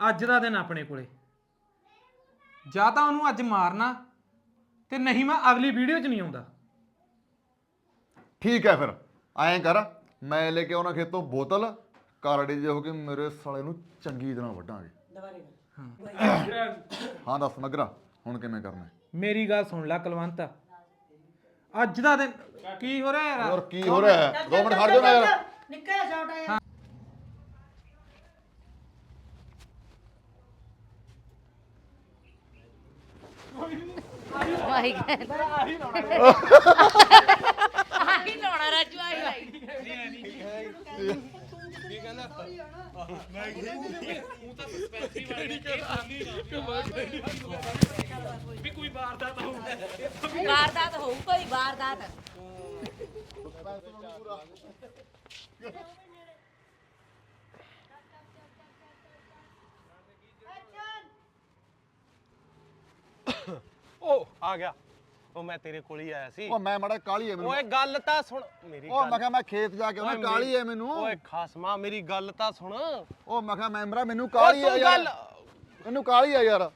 ਅੱਜ ਦਾ ਦਿਨ ਆਪਣੇ ਕੋਲੇ। ਜਾਂ ਤਾਂ ਉਹਨੂੰ ਅੱਜ ਮਾਰਨਾ ਤੇ ਨਹੀਂ ਮੈਂ ਅਗਲੀ ਵੀਡੀਓ 'ਚ ਨਹੀਂ ਆਉਂਦਾ। ਠੀਕ ਹੈ ਫਿਰ ਐਂ ਕਰ ਮੈਂ ਲੈ ਕੇ ਆਉਣਾ ਖੇਤੋਂ ਬੋਤਲ ਕਾਰੜੀ ਜੇ ਹੋ ਕੇ ਮੇਰੇ ਸਾਲੇ ਨੂੰ ਚੰਗੀ ਤਰ੍ਹਾਂ ਵੱਢਾਂਗੇ। ਦੁਬਾਰੇ ਹਾਂ ਦੱਸ ਮਗਰਾ ਹੁਣ ਕਿਵੇਂ ਕਰਨਾ? ਹੈ? ਮੇਰੀ ਗੱਲ ਸੁਣ ਲੈ ਕਲਵੰਤ। ਅੱਜ ਦਾ ਦਿਨ ਕੀ ਹੋ ਰਿਹਾ ਯਾਰ? ਹੋਰ ਕੀ ਹੋ ਰਿਹਾ? ਹੈ ਦੋ ਮਿੰਟ ਖੜ ਜਾਓ ਨਾ ਯਾਰ। ਨਿੱਕਾ ਜਿਹਾ ਸ਼ਾਟ ਆਇਆ ਆਹੀ ਕਹਿੰਦਾ ਆਹੀ ਲਾਉਣਾ ਰਾਜੂ ਆਹੀ ਲਾਈ। ਵਾਰਦਾਤ ਹੋਊ। ਕੋਈ ਵਾਰਦਾਤ ਉਹ ਆ ਗਿਆ। ਉਹ ਮੈਂ ਤੇਰੇ ਕੋਲ ਹੀ ਆਇਆ ਸੀ। ਉਹ ਮੈਂ ਮੜਾ ਕਾਲੀ ਹੈ ਮੈਨੂੰ। ਓਏ ਗੱਲ ਤਾਂ ਸੁਣ ਮੇਰੀ ਉਹ ਮੈਂ ਗੱਲ ਕਿਹਾ ਮੈਂ ਖੇਤ ਜਾ ਕੇ ਓਏ ਉਹਨਾਂ ਕਾਲੀ ਮੇਰੀ- ਮੈਨੂੰ। ਓਏ ਖਾਸਮਾ ਮੇਰੀ ਗੱਲ ਤਾਂ ਸੁਣ। ਉਹ ਮੈਂ ਕਿਹਾ ਮੈਂਬਰਾ ਮੈਨੂੰ ਕਾਲੀ ਤੂੰ ਯਾਰ। ਗੱਲ ਮੈਨੂੰ ਕਾਲੀ ਹੈ ਯਾਰ।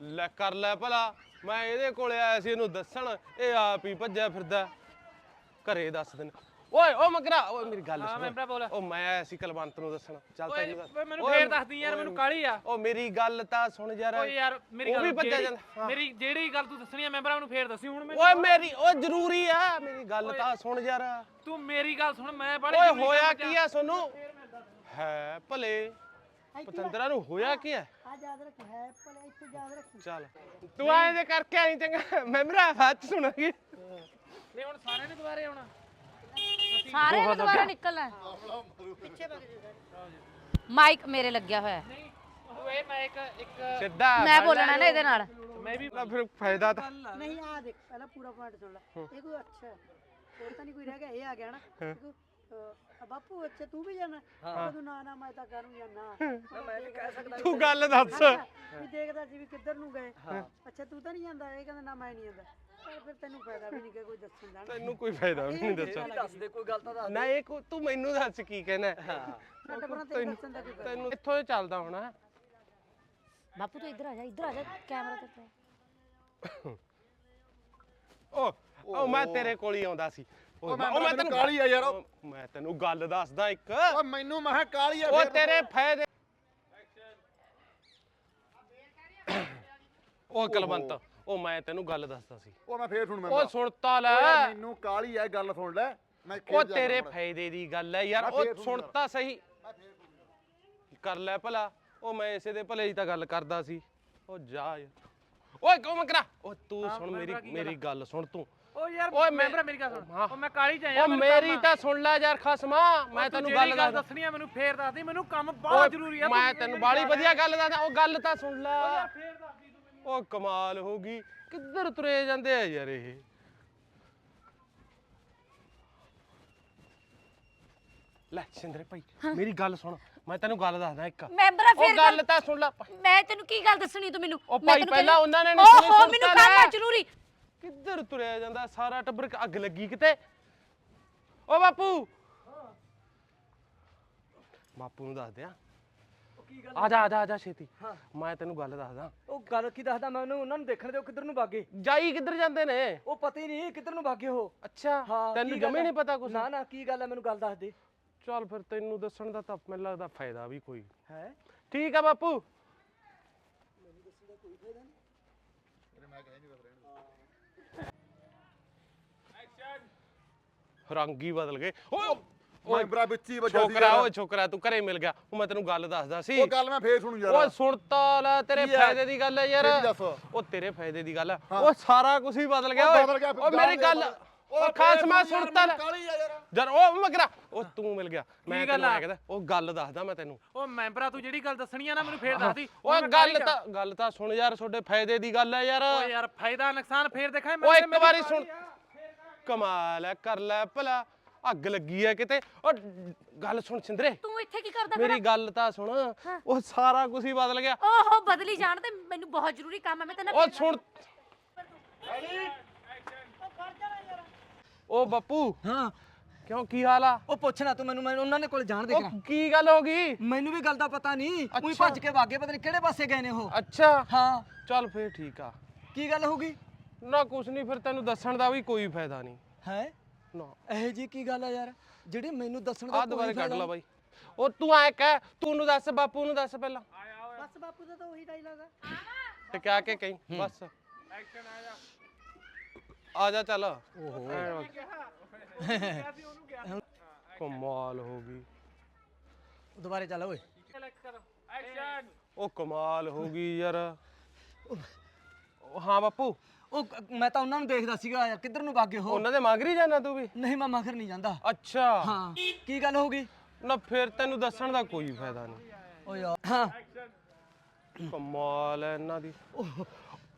ਲੈ ਕਰ ਲੈ ਭਲਾ ਮੈਂ ਇਹਦੇ ਕੋਲੇ ਆਇਆ ਸੀ ਇਹਨੂੰ ਦੱਸਣ ਇਹ ਆਪ ਹੀ ਭੱਜਿਆ ਫਿਰਦਾ। ਘਰੇ ਦੱਸ ਦਿਨ ਓਏ ਓ ਮਗਰਾ ਓਏ ਮੇਰੀ ਗੱਲ ਸੁਣ। ਮੈਂਬਰਾ ਬੋਲ। ਓ ਮੈਂ ਆਇਆ ਸੀ ਕਲਵੰਤ ਨੂੰ ਦੱਸਣ। ਚੱਲ ਤੈਨੂੰ ਦੱਸ- ਓਏ ਮੈਨੂੰ ਫੇਰ ਦੱਸਦੀ ਯਾਰ ਮੈਨੂੰ ਕਾਲੀ ਆ। ਓ ਮੇਰੀ ਗੱਲ ਤਾਂ ਸੁਣ ਯਾਰ। ਓਏ ਯਾਰ ਮੇਰੀ ਉਹ ਗੱਲ ਵੀ ਭੱਜਿਆ ਜਿਹੜੀ- ਜਾਂਦਾ। ਹਾਂ। ਮੇਰੀ ਜਿਹੜੀ ਗੱਲ ਤੂੰ ਦੱਸਣੀ ਆ ਮੈਂਬਰਾਂ ਨੂੰ ਫੇਰ ਦੱਸੀ ਹੁਣ ਮੈਂ ਓਏ ਮੇਰੀ ਓ ਜ਼ਰੂਰੀ ਆ। ਮੇਰੀ ਗੱਲ ਤਾਂ ਸੁਣ ਯਾਰ। ਤੂੰ ਮੇਰੀ ਗੱਲ ਸੁਣ ਮੈਂ ਬੜੀ ਓਏ ਹੋਇਆ ਕੀ ਆ। ਸੋਨੂੰ? ਹੈ ਭਲੇ। ਪਤੰਦਰਾ ਨੂੰ ਹੋਇਆ ਕੀ ਆ? ਆ ਯਾਦ ਰੱਖ ਹੈ ਭਲੇ ਇੱਥੇ ਯਾਦ ਰੱਖੀ। ਚੱਲ ਤੂੰ ਆਏ ਦੇ ਕਰਕੇ ਆਈ ਚੰਗਾ। ਮੈਂ ਮੇਰਾ ਹੱਥ ਸੁਣਾਂਗੀ। ਨਹੀਂ ਹੁਣ ਸਾਰਿਆਂ ਨੇ ਦੁਬਾਰੇ ਆਉਣਾ। ਸਾਰੇ ਨੂੰ ਦੁਬਾਰਾ ਨਿਕਲਣਾ ਮਾਈਕ ਮੇਰੇ ਲੱਗਿਆ ਹੋਇਆ ਹੈ। ਓਏ ਮੈਂ ਇੱਕ ਇੱਕ ਸਿੱਧਾ ਮੈਂ ਬੋਲਣਾ ਨਾ ਇਹਦੇ ਨਾਲ। ਮੈਂ ਵੀ ਨਾ ਫਿਰ ਫਾਇਦਾ ਤਾਂ ਨਹੀਂ ਆ ਦੇਖ ਪਹਿਲਾਂ ਪੂਰਾ ਪੁਆਇੰਟ ਸੁਣ ਲੈ। ਇਹ ਕੋਈ ਅੱਛਾ ਹੈ। ਹੋਰ ਤਾਂ ਨਹੀਂ ਕੋਈ ਰਹਿ ਗਿਆ ਇਹ ਆ ਗਿਆ ਨਾ। ਇਹ ਕੋਈ, ਅਹ, ਬਾਪੂ ਅੱਛਾ ਤੂੰ ਵੀ ਜਾਣਾ? ਤੂੰ ਨਾ ਨਾ ਮੈਂ ਤਾਂ ਕਰੂੰ ਜਾਣਾ ਮੈਂ ਵੀ ਕਹਿ ਸਕਦਾ ਤੂੰ ਗੱਲ ਦੱਸ। ਵੀ ਦੇਖਦਾ ਸੀ ਵੀ ਕਿੱਧਰ ਨੂੰ ਗਏ। ਅੱਛਾ ਤੂੰ ਤਾਂ ਨਹੀਂ ਜਾਂਦਾ। ਇਹ ਕਹਿੰਦਾ ਨਾ ਮੈਂ ਨਹੀਂ ਜਾਂਦਾ। ਪਰ ਫਿਰ ਤੈਨੂੰ ਫਾਇਦਾ ਵੀ ਨਹੀਂ ਕਿ ਕੋਈ ਦੱਸਣ ਦਾ ਤੈਨੂੰ ਕੋਈ ਫਾਇਦਾ ਵੀ ਨਹੀਂ ਦੱਸਣ। ਦੱਸ ਦੇ ਕੋਈ ਗੱਲ ਤਾਂ ਦੱਸ ਨਾ ਇਹ ਕੋ ਤੂੰ ਮੈਨੂੰ ਦੱਸ ਕੀ ਕਹਿਣਾ ਛੱਡ ਪਰਾਂ ਤੈਨੂੰ ਦੱਸਣ ਦਾ ਕੀ ਫਾਇਦਾ? ਤੈਨੂੰ ਇੱਥੋਂ ਹੀ ਚੱਲਦਾ ਹੋਣਾ ਬਾਪੂ ਤੂੰ ਇੱਧਰ ਆ ਜਾ ਇੱਧਰ ਆ ਜਾ ਕੈਮਰਾ ਤੇ ਪੈ। ਓ ਓ ਮੈਂ ਤੇਰੇ ਕੋਲ ਹੀ ਆਉਂਦਾ ਸੀ। ਓ ਮੈਂ- ਓ ਤੈਨੂੰ ਕਾਹਲੀ ਆ ਯਾਰ। ਓ, ਮੈਂ ਤੈਨੂੰ ਗੱਲ ਦੱਸਦਾ ਇੱਕ। ਓ ਮੈਨੂੰ ਮੈਂ ਕਿਹਾ ਕਾਲੀ ਹੈ ਓ ਫਿਰ। ਤੇਰੇ ਫਾਇਦੇ ਓ ਕਲਵੰਤ। ਓ ਮੈਂ ਤੈਨੂੰ ਗੱਲ ਦੱਸਦਾ ਸੀ। ਉਹ ਮੈਂ ਫੇਰ ਸੁਣ ਮੈਂ ਓ ਸੁਣਤਾ ਲੈ। ਮੈਨੂੰ ਕਾਲੀ ਹੈ ਗੱਲ ਸੁਣ ਲੈ। ਮੈਂ ਖੇਤ ਕੇ ਤੇਰੇ। ਫਾਇਦੇ ਦੀ ਗੱਲ ਹੈ ਯਾਰ ਮੈਂ ਫੇਰ ਸੁਣ ਸੁਣਤਾ ਸਹੀ। ਕਰ ਲੈ ਭਲਾ। ਓ ਮੈਂ ਇਸੇ ਦੇ ਭਲੇ ਦੀ ਤਾਂ ਗੱਲ ਕਰਦਾ ਸੀ। ਓ ਜਾ ਯਾਰ। ਓਏ ਕਿਉਂ ਮੰਗਰਾ ਓ ਤੂੰ ਸੁਣ ਮੇਰੀ ਮੇਰੀ ਗੱਲ ਸੁਣ ਤੂੰ। ਓ ਯਾਰ ਓਏ ਮੈਂ- ਮੈਂਬਰਾ ਮੇਰੀ ਗੱਲ ਹਾਂ। ਸੁਣ। ਓ ਮੈਂ। ਕਾਲੀ ਚ ਆਇਆ ਓ ਮੇਰੀ ਤਾਂ ਸੁਣ ਲੈ ਯਾਰ ਖਸਮਾ। ਮੈਂ ਤੈਨੂੰ ਗੱਲ ਦੱਸਦਾ ਦੱਸਣੀ ਆ ਮੈਨੂੰ ਫੇਰ ਦੱਸਦੀ ਮੈਨੂੰ ਕੰਮ ਓਏ, ਬਹੁਤ ਜ਼ਰੂਰੀ ਆ। ਮੈਂ ਤੈਨੂੰ ਬਾਲੀ ਵਧੀਆ ਗੱਲ ਦੱਸਦਾ। ਉਹ ਗੱਲ ਤਾਂ ਸੁਣ ਲੈ। ਫੇਰ ਤੂੰ ਮੈਨੂੰ ਉਹ ਕਮਾਲ ਹੋ ਗਈ। ਕਿੱਧਰ ਤੁਰੇ ਜਾਂਦੇ ਆ ਯਾਰ ਇਹ? ਲੈ ਸਿੰਦਰੇ ਭਾਈ ਮੇਰੀ ਗੱਲ ਸੁਣ ਮੈਂ ਤੈਨੂੰ ਗੱਲ ਦੱਸਦਾ ਇੱਕ। ਮੈਂਬਰਾ ਉਹ ਫੇਰ ਗੱਲ ਤਾਂ ਸੁਣ ਲੈ। ਮੈਂ ਤੈਨੂੰ ਕੀ ਗੱਲ ਦੱਸਣੀ ਤੂੰ ਮੈਨੂੰ? ਉਹ ਮੈਂ ਭਾਈ ਤੈਨੂੰ ਪਹਿਲਾਂ ਉਹਨਾਂ ਨੇ ਨੀ ਓਹੋ, ਸੁਣੀ, ਮੈਨੂੰ ਕੰਮ ਆ ਲੈ। ਜ਼ਰੂਰੀ। ਕਿੱਧਰ ਤੁਰਿਆ ਜਾਂਦਾ? ਸਾਰਾ ਟੱਬਰ ਅੱਗ ਲੱਗੀ ਕਿਤੇ। ਓ ਬਾਪੂ। ਬਾਪੂ ਨੂੰ ਦੱਸ ਦਿਆਂ ਕੀ ਗੱਲ ਆ ਜਾ ਆ ਜਾ ਆ ਜਾ ਛੇਤੀ। ਮੈਂ ਤੈਨੂੰ ਗੱਲ ਦੱਸਦਾ। ਉਹ ਗੱਲ ਕੀ ਦੱਸਦਾ ਮੈਂ ਉਹਨੂੰ? ਉਹਨਾਂ ਨੂੰ ਦੇਖਣ ਦਿਓ ਕਿੱਧਰ ਨੂੰ ਭਾਗੇ? ਜਾਈ ਕਿੱਧਰ ਜਾਂਦੇ ਨੇ? ਉਹ ਪਤਾ ਹੀ ਨਹੀਂ ਕਿੱਧਰ ਨੂੰ ਭਾਗੇ ਉਹ। ਅੱਛਾ ਹਾਂ ਤੈਨੂੰ ਕੀ ਗੱਲ ਜਮੇ ਹੈ? ਨਹੀਂ ਪਤਾ ਕੁਛ? ਨਾ ਨਾ ਕੀ ਗੱਲ ਹੈ? ਮੈਨੂੰ ਗੱਲ ਦੱਸ ਦੇ। ਚੱਲ ਫਿਰ ਤੈਨੂੰ ਦੱਸਣ ਦਾ ਤਾਂ ਮੈਨੂੰ ਲੱਗਦਾ ਫਾਇਦਾ ਵੀ ਕੋਈ। ਹੈ? ਠੀਕ ਆ ਬਾਪੂ। ਰੰਗ ਹੀ ਬਦਲ ਗਏ। ਓਏ ਮੈਂਬਰਾ ਵਿੱਚ ਹੀ ਵੱਜਾ ਸੀ ਛੋਕਰਾ। ਓਏ ਛੋਕਰਾ ਤੂੰ ਘਰੇ ਮਿਲ ਗਿਆ। ਉਹ ਮੈਂ ਤੈਨੂੰ ਗੱਲ ਦੱਸਦਾ ਸੀ। ਉਹ ਗੱਲ ਮੈਂ ਫੇਰ ਸੁਣੂ ਯਾਰ। ਓਏ ਸੁਣਤਾ ਲੈ ਤੇਰੇ ਆ? ਫਾਇਦੇ ਦੀ ਗੱਲ ਹੈ ਯਾਰ? ਉਹ ਤੇਰੇ ਫਾਇਦੇ ਦੀ ਗੱਲ ਹੈ। ਉਹ ਸਾਰਾ ਕੁਝ ਹੀ ਬਦਲ ਗਿਆ ਉਹ ਓਏ। ਬਦਲ ਗਿਆ, ਓ ਮੇਰੀ ਗੱਲ ਉਹ ਖਾਸ ਮੈਂ ਸੁਣਤਾ ਲੈ ਆ ਯਾਰ। ਜਰ ਉਹ ਮਗਰਾ ਉਹ ਤੂੰ ਮਿਲ ਗਿਆ। ਮੈਂ ਤੈਨੂੰ ਐਂ ਕਹਿੰਦਾ ਉਹ ਗੱਲ ਦੱਸਦਾ ਮੈਂ ਤੈਨੂੰ। ਉਹ ਮੈਂਬਰਾ ਤੂੰ ਜਿਹੜੀ ਗੱਲ ਦੱਸਣੀ ਆ ਨਾ ਮੈਨੂੰ ਫੇਰ ਦੱਸ ਦੀ। ਓਏ ਗੱਲ ਤਾਂ ਗੱਲ ਤਾਂ ਸੁਣ ਯਾਰ ਤੁਹਾਡੇ ਫਾਇਦੇ ਦੀ ਗੱਲ ਹੈ ਯਾਰ। ਓ ਯਾਰ ਫਾਇਦਾ ਨੁਕਸਾਨ ਫੇਰ ਦੇਖਾਂ। ਓਏ ਇੱਕ ਵਾਰੀ ਸੁਣ। ਕਮਾਲ ਹੈ ਕਰ ਲੈ ਭਲਾ। ਅੱਗ ਲੱਗੀ ਹੈ ਕਿਤੇ। ਓ ਗੱਲ ਸੁਣ ਸਿੰਦਰੇ। ਤੂੰ ਇੱਥੇ ਕੀ ਕਰਦਾ ਮੇਰੀ ਗੱਲ ਤਾਂ ਸੁਣ। ਉਹ ਸਾਰਾ ਕੁਝ ਹੀ ਬਦਲ ਗਿਆ। ਓਹੋ ਬਦਲੀ ਜਾਣ ਤੇ ਮੈਨੂੰ ਬਹੁਤ ਜ਼ਰੂਰੀ ਕੰਮ ਹੈ ਮੈਂ ਤੈਨੂੰ ਉਹ ਸੁਣ। ਉਹ ਬੱਪੂ। ਹਾਂ। ਕਿਉਂ ਕੀ ਹਾਲ ਆ? ਉਹ ਪੁੱਛਣਾ ਤੂੰ ਮੈਨੂੰ ਮੈਂ ਉਹਨਾਂ ਦੇ ਕੋਲ ਜਾਣ ਦੇ ਉਹ ਕੀ ਗੱਲ ਹੋ ਗਈ? ਮੈਨੂੰ ਵੀ ਗੱਲ ਦਾ ਪਤਾ ਨਹੀਂ। ਉਹੀ। ਭੱਜ ਕੇ ਵਾਗੇ ਪਤਾ ਨਹੀਂ ਕਿਹੜੇ ਪਾਸੇ ਗਏ ਨੇ ਉਹ। ਅੱਛਾ। ਹਾਂ। ਚੱਲ ਫੇਰ ਠੀਕ ਆ। ਕੀ ਗੱਲ ਹੋ ਗਈ? ਨਾ ਕੁਛ ਨਹੀਂ ਫਿਰ ਤੈਨੂੰ ਦੱਸਣ ਦਾ ਵੀ ਕੋਈ ਫਾਇਦਾ ਨਹੀਂ। ਹੈ? ਨਾ। ਇਹ ਜੀ ਕੀ ਗੱਲ ਆ ਯਾਰ? ਜਿਹੜੀ ਮੈਨੂੰ ਦੱਸਣ ਦਾ ਆ ਕੋਈ ਦੁਬਾਰੇ ਕੱਢ ਲਾ ਬਾਈ। ਉਹ ਤੂੰ ਐ ਕਹਿ ਤੂੰ ਨੂੰ ਦੱਸ ਬਾਪੂ ਨੂੰ ਦੱਸ ਪਹਿਲਾਂ। ਬਸ ਬਾਪੂ ਦਾ ਤਾਂ ਉਹੀ ਡਾਇਲੌਗ ਆ। ਤੇ ਕਿਆ ਕੇ ਕਹੀਂ ਬਸ। ਆ ਜਾ। ਚੱਲ। ਓਹੋ। ਕਮਾਲ ਹੋ ਗਈ। ਦੁਬਾਰੇ ਚੱਲ ਓਏ। ਉਹ ਕਮਾਲ ਹੋ ਗਈ ਯਾਰ। ਉਹ ਹਾਂ ਬਾਪੂ। ਉਹ ਕ- ਮੈਂ ਤਾਂ ਉਹਨਾਂ ਨੂੰ ਦੇਖਦਾ ਸੀਗਾ ਯਾਰ ਕਿੱਧਰ ਨੂੰ ਵਾਗੇ ਹੋ ਉਹਨਾਂ ਦੇ ਮਗਰੀ ਜਾਣਾ ਤੂੰ ਵੀ? ਨਹੀਂ ਮੈਂ ਮਖਰ ਨਹੀਂ ਜਾਂਦਾ। ਅੱਛਾ। ਹਾਂ। ਕੀ ਗੱਲ ਹੋ ਗਈ? ਨਾ ਫਿਰ ਤੈਨੂੰ ਦੱਸਣ ਦਾ ਕੋਈ ਫਾਇਦਾ ਨਹੀਂ। ਓ ਯਾਰ ਹਾਂ। ਕਮਾਲ ਹੈ ਇਹਨਾਂ ਦੀ।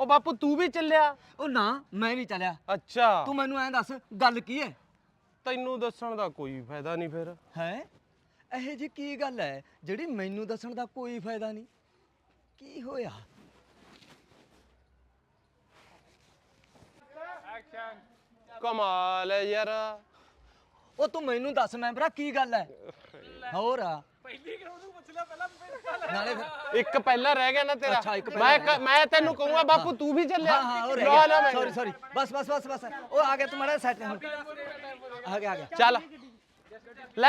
ਉਹ ਬਾਪੂ ਤੂੰ ਵੀ ਚੱਲਿਆ? ਉਹ ਨਾ ਮੈਂ ਨਹੀਂ ਚੱਲਿਆ। ਅੱਛਾ। ਤੂੰ ਮੈਨੂੰ ਐਂ ਦੱਸ ਗੱਲ ਕੀ ਹੈ ਤੈਨੂੰ ਦੱਸਣ ਦਾ ਕੋਈ ਫਾਇਦਾ ਨਹੀਂ ਫਿਰ। ਹੈ? ਇਹ ਜੀ ਕੀ ਗੱਲ ਹੈ ਜਿਹੜੀ ਮੈਨੂੰ ਦੱਸਣ ਦਾ ਕੋਈ ਫਾਇਦਾ ਨਹੀਂ। ਕੀ ਹੋਇਆ? ਕਮਾਲ ਹੈ ਯਾਰ। ਉਹ ਤੂੰ ਮੈਨੂੰ ਦੱਸ ਮੈਂਬਰਾ ਕੀ ਗੱਲ ਹੈ? ਹੋਰ। ਆ ਨਾਲੇ ਫਿਰ- ਇੱਕ ਪਹਿਲਾਂ ਰਹਿ ਗਿਆ ਨਾ ਤੇਰਾ। ਮੈਂ ਕ- ਮੈਂ ਤੈਨੂੰ ਕਹੂੰਗਾ ਬਾਪੂ ਤੂੰ ਵੀ ਚੱਲਿਆ। ਹਾਂ ਹਾਂ ਮੈਂ- ਸੌਰੀ ਸੌਰੀ ਬਸ ਬਸ ਬਸ ਬਸ। ਉਹ ਆ ਗਿਆ ਤੁਹਾਡਾ ਸੈੱਟ ਆ ਗਿਆ ਆ ਗਿਆ। ਚੱਲ। ਲੈ।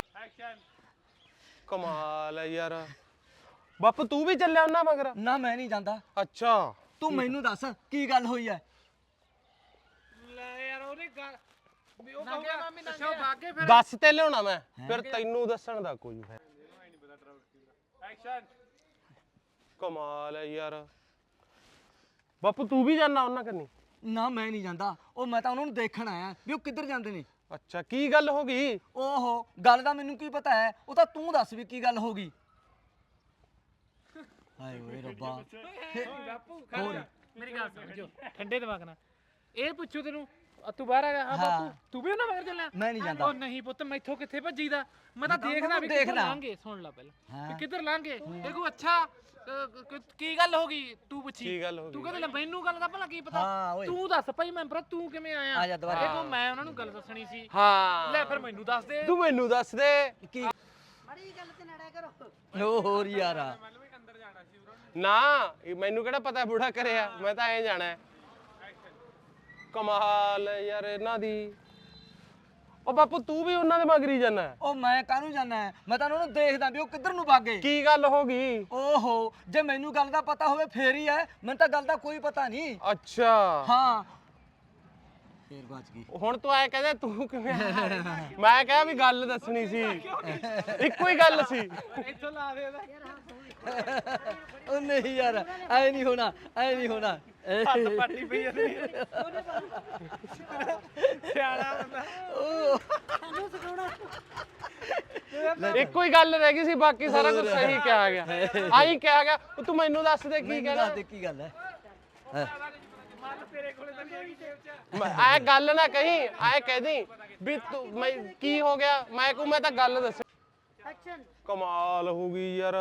ਕਮਾਲ ਹੈ ਯਾਰ। ਬਾਪੂ ਤੂੰ ਵੀ ਚੱਲਿਆ ਉਹਨਾਂ ਮਗਰ? ਨਾ ਮੈਂ ਨਹੀਂ ਜਾਂਦਾ। ਅੱਛਾ। ਤੂੰ ਮੈਨੂੰ ਦੱਸ ਕੀ ਗੱਲ ਹੋਈ ਹੈ? ਉਹਨੇ ਗੱਲ ਵੀ ਉਹ ਕਹੂਗਾ ਅੱਛਾ ਉਹ ਵਾਗੇ ਫਿਰ ਦੱਸ ਤੇ ਲਿਆਉਣਾ ਮੈਂ ਫਿਰ ਤੈਨੂੰ ਦੱਸਣ ਦਾ ਕੋਈ ਫਾਇਦਾ ਐਕਸ਼ਨ ਕਮਾਲ ਹੈ ਯਾਰ। ਬਾਪੂ ਤੂੰ ਵੀ ਜਾਣਾ ਉਹਨਾਂ ਕੰਨੀ? ਨਾ ਮੈਂ ਨਹੀਂ ਜਾਂਦਾ। ਉਹ ਮੈਂ ਤਾਂ ਉਹਨਾਂ ਨੂੰ ਦੇਖਣ ਆਇਆ ਵੀ ਉਹ ਕਿੱਧਰ ਜਾਂਦੇ ਨੇ। ਅੱਛਾ ਕੀ ਗੱਲ ਹੋ ਗਈ? ਓਹੋ ਗੱਲ ਦਾ ਮੈਨੂੰ ਕੀ ਪਤਾ ਹੈ? ਉਹ ਤਾਂ ਤੂੰ ਦੱਸ ਵੀ ਕੀ ਗੱਲ ਹੋ ਗਈ। ਹਾਏ ਓਏ ਰੱਬਾ। ਬਾਪੂ ਖੜ ਜਾ। ਮੇਰੀ ਗੱਲ ਸਮਝੋ ਠੰਡੇ ਦਿਮਾਗ ਨਾਲ। ਇਹ ਪੁੱਛੂ ਤੈਨੂੰ ਆ ਤੂੰ ਬਾਹਰ ਆ ਗਿਆ ਹਾਂ ਹਾਂ। ਬਾਪੂ ਤੂੰ ਵੀ ਉਹਨਾਂ ਮਗਰ ਚੱਲਿਆ ਮੈਂ ਨਹੀਂ ਜਾਂਦਾ। ਉਹ ਨਹੀਂ ਪੁੱਤ ਮੈਥੋਂ ਕਿੱਥੇ ਭੱਜੀਦਾ? ਮੈਂ ਤਾਂ ਦੇਖਦਾ ਵੀ ਕਿੱਧਰ ਦੇਖਦਾ। ਲਾਂਗੇ ਸੁਣ ਲੈ ਪਹਿਲਾਂ। ਹਾਂ। ਕਿ ਕਿੱਧਰ ਲਾਂਗੇ ਦੇਖੋ ਅੱਛਾ ਅ, ਕ- ਕ- ਕੀ ਗੱਲ ਹੋ ਗਈ? ਤੂੰ ਪੁੱਛੀ। ਕੀ ਗੱਲ ਹੋ ਤੂੰ ਕਹਿੰਦਾ ਮੈਨੂੰ ਗੱਲ ਦਾ ਭਲਾ ਕੀ ਪਤਾ? ਓਏ। ਤੂੰ ਦੱਸ ਭਾਈ ਮੈਂ ਭਰਾ ਤੂੰ ਕਿਵੇਂ ਆਇਆ? ਆ ਜਾ ਦੁਬਾਰਾ। ਦੇਖੋ ਮੈਂ ਉਹਨਾਂ ਨੂੰ ਗੱਲ ਦੱਸਣੀ ਸੀ। ਹਾਂ। ਲੈ ਫਿਰ ਮੈਨੂੰ ਦੱਸ ਦੇ। ਤੂੰ ਮੈਨੂੰ ਦੱਸ ਦੇ। ਕੀ? ਮਾੜੀ ਗੱਲ ਤੇ ਨੜਿਆ ਕਰੋ। ਓ ਹੋਰ ਯਾਰਾ। ਨਾ ਇਹ ਮੈਨੂੰ ਕਿਹੜਾ ਪਤਾ ਬੁੜਾ ਕਰਿਆ? ਮੈਂ ਤਾਂ ਐਂ ਜਾਣਾ। ਹੈ। ਕਮਾਲ ਹੈ ਯਾਰ ਇਹਨਾਂ ਦੀ। ਉਹ ਬਾਪੂ ਤੂੰ ਵੀ ਉਹਨਾਂ ਦੇ ਮਗਰੀ ਜਾਣਾ ਉਹ ਮੈਂ ਕਾਹਨੂੰ ਜਾਣਾ ਹੈ? ਮੈਂ ਤਾਂ ਉਹਨਾਂ ਨੂੰ ਦੇਖਦਾ ਵੀ ਉਹ ਕਿੱਧਰ ਨੂੰ ਭਾਗੇ ਕੀ ਗੱਲ ਹੋ ਗਈ? ਓਹੋ ਜੇ ਮੈਨੂੰ ਗੱਲ ਦਾ ਪਤਾ ਹੋਵੇ ਫੇਰ ਹੀ ਹੈ। ਮੈਨੂੰ ਤਾਂ ਗੱਲ ਦਾ ਕੋਈ ਪਤਾ ਨਹੀਂ। ਅੱਛਾ। ਹਾਂ। ਫੇਰ ਬਚ ਗਈ। ਹੁਣ ਤੂੰ ਐ ਕਹਿੰਦਾ ਤੂੰ ਕਿਵੇਂ ਆਇਆ? ਮੈਂ ਕਿਹਾ ਵੀ ਗੱਲ ਦੱਸਣੀ ਸੀ। ਇੱਕੋ ਹੀ ਗੱਲ ਸੀ। ਉਹ ਨਹੀਂ ਯਾਰ ਐ ਨਹੀਂ ਹੋਣਾ ਐ ਨਹੀਂ ਹੋਣਾ। ਹੱਥ ਪਾਟੀ ਪਈ ਜਾਂਦੀ ਸਿਆਣਾ ਬੰਦਾ। ਉਹ ਇੱਕੋ ਹੀ ਗੱਲ ਰਹਿ ਗਈ ਸੀ ਬਾਕੀ ਸਾਰਾ ਕੁਝ ਸਹੀ ਕਿਹਾ ਗਿਆ। ਆਈ ਕਿਹਾ ਗਿਆ। ਉਹ ਤੂੰ ਮੈਨੂੰ ਦੱਸ ਦੇ ਕੀ ਕਹਿਣਾ। ਦੱਸ ਦੇ ਕੀ ਗੱਲ ਹੈ। ਹੈਂ। ਮਨ ਤੇਰੇ ਕੋਲੇ ਤਾਂ ਨਹੀਂ ਹੈਗੀ ਜੇਬ 'ਚ ਮੈਂ ਐ ਗੱਲ ਨਾ ਕਹੀਂ ਐ ਕਹਿ ਦੀ ਵੀ ਤੂੰ ਮੈਂ ਕੀ ਹੋ ਗਿਆ? ਮੈਂ ਕਹੂੰ ਮੈਂ ਤਾਂ ਗੱਲ ਦੱਸ ਐਕਸ਼ਨ ਕਮਾਲ ਹੋ ਗਈ ਯਾਰ।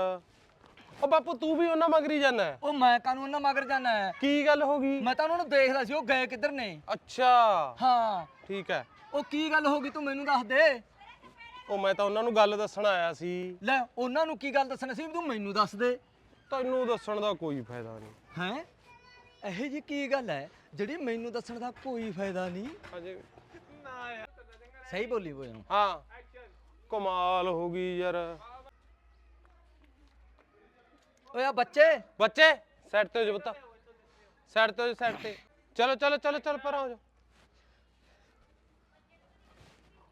ਉਹ ਬਾਪੂ ਤੂੰ ਵੀ ਉਹਨਾਂ ਮਗਰੀ ਜਾਣਾ ਉਹ ਮੈਂ ਕਾਹਨੂੰ ਉਹਨਾਂ ਮਗਰ ਜਾਣਾ ਹੈ? ਕੀ ਗੱਲ ਹੋ ਗਈ? ਮੈਂ ਤਾਂ ਉਹਨਾਂ ਨੂੰ ਦੇਖਦਾ ਸੀ ਉਹ ਗਏ ਕਿੱਧਰ ਨੇ? ਅੱਛਾ। ਹਾਂ। ਠੀਕ ਹੈ। ਉਹ ਕੀ ਗੱਲ ਹੋ ਗਈ ਤੂੰ ਮੈਨੂੰ ਦੱਸ ਦੇ? ਉਹ ਮੈਂ ਤਾਂ ਉਹਨਾਂ ਨੂੰ ਗੱਲ ਦੱਸਣ ਆਇਆ ਸੀ। ਲੈ ਉਹਨਾਂ ਨੂੰ ਕੀ ਗੱਲ ਦੱਸਣੀ ਸੀ? ਤੂੰ ਮੈਨੂੰ ਦੱਸ ਦੇ। ਤੈਨੂੰ ਦੱਸਣ ਦਾ ਕੋਈ ਫਾਇਦਾ ਨਹੀਂ। ਹੈ? ਇਹ ਜੀ ਕੀ ਗੱਲ ਹੈ ਜਿਹੜੀ ਮੈਨੂੰ ਦੱਸਣ ਦਾ ਕੋਈ ਫਾਇਦਾ ਨਹੀਂ? ਅਜੇ ਸਹੀ ਬੋਲੀ ਬੋਲ। ਹਾਂ। ਕਮਾਲ ਹੋ ਗਈ ਯਾਰ। ਓਏ ਆ ਬੱਚੇ। ਬੱਚੇ ਸਾਈਡ ਤੇ ਹੋ ਜਾ ਪੁੱਤ। ਸਾਈਡ ਤੇ ਹੋ ਜਾ ਸਾਈਡ ਤੇ। ਚਲੋ ਚਲੋ ਚਲੋ ਚਲ ਪਰ ਹੋ ਜਾ।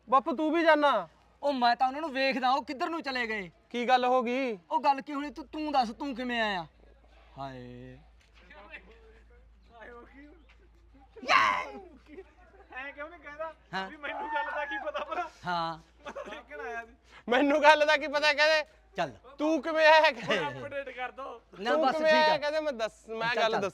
ਬਾਪੂ ਤੂੰ ਵੀ ਜਾਣਾ ਉਹ ਮੈਂ ਤਾਂ ਉਹਨਾਂ ਨੂੰ ਵੇਖਦਾ ਉਹ ਕਿੱਧਰ ਨੂੰ ਚਲੇ ਗਏ? ਕੀ ਗੱਲ ਹੋ ਗਈ? ਉਹ ਗੱਲ ਕੀ ਹੋਣੀ? ਤੂੰ ਤੂੰ ਦੱਸ ਤੂੰ ਕਿਵੇਂ ਆਇਆ? ਹਾਏ। ਐ ਕਿਉਂ ਨਹੀਂ ਕਹਿੰਦਾ? ਹਾਂ। ਵੀ ਮੈਨੂੰ ਗੱਲ ਦਾ ਕੀ ਪਤਾ ਭਲਾ? ਹਾਂ। ਆਇਆ ਸੀ? ਮੈਨੂੰ ਗੱਲ ਦਾ ਕੀ ਪਤਾ ਕਹਿੰਦੇ ਚੱਲ। ਤੂੰ ਕਿਵੇਂ ਆਇਆ ਕਹਿੰਦੇ ਅਪਡੇਟ ਕਰ ਦੋ। ਨਾ ਤੂੰ ਬਸ ਕਿਵੇਂ ਠੀਕ ਆਇਆ ਆ ਕਹਿੰਦੇ ਮੈਂ ਦੱਸ ਮੈਂ ਚੱਲ, ਗੱਲ ਚੱਲ। ਦੱਸ